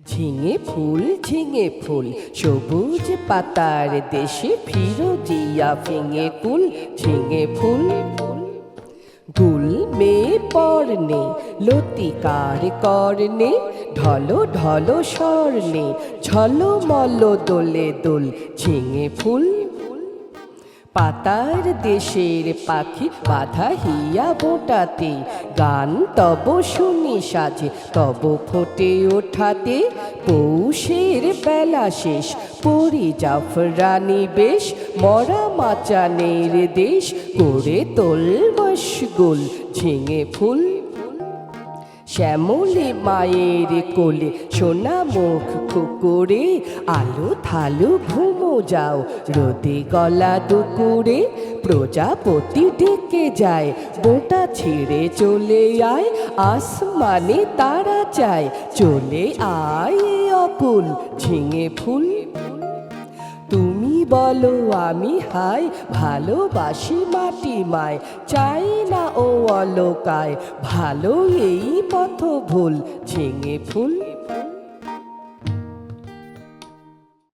ঝিঙে ফুল ঝিঙে ফুল, সবুজ পাতার দেশে ফিরো দিয়া ফিঙে কুল ঝিঙে ফুল। গুল মে পরনে, লতিকার করনে ঢলো ঢলো স্বর্ণে ঝলো মল দোলে দোল, ঝিঙে ফুল। পাতার দেশের পাখি বাধা হিয়া বোটাতে। গান তব শুনি সাজে, তব ফোটে ওঠাতে। পৌষের বেলা শেষ, পরি জাফরানি বেশ। মরা মাচানের দেশ করে তোল মশগুল ঝিঙে ফুল শ্যামলে মায়ের কোলে, সোনা মুখ কুকুরে আলো থালু ঘুমো যাও, রোদে গলা দুকুরে প্রজাপতি ডেকে যায়, বোটা ছেড়ে চলে আয়, আসমানে তারা চায়, চলে আয় অকুল, ঝিঙে ফুল বলো আমি হাই, ভালোবাসি মাটি মায় চাই না ও অলকায়, ভালো এই পথ ভুল ঝিঙে ফুল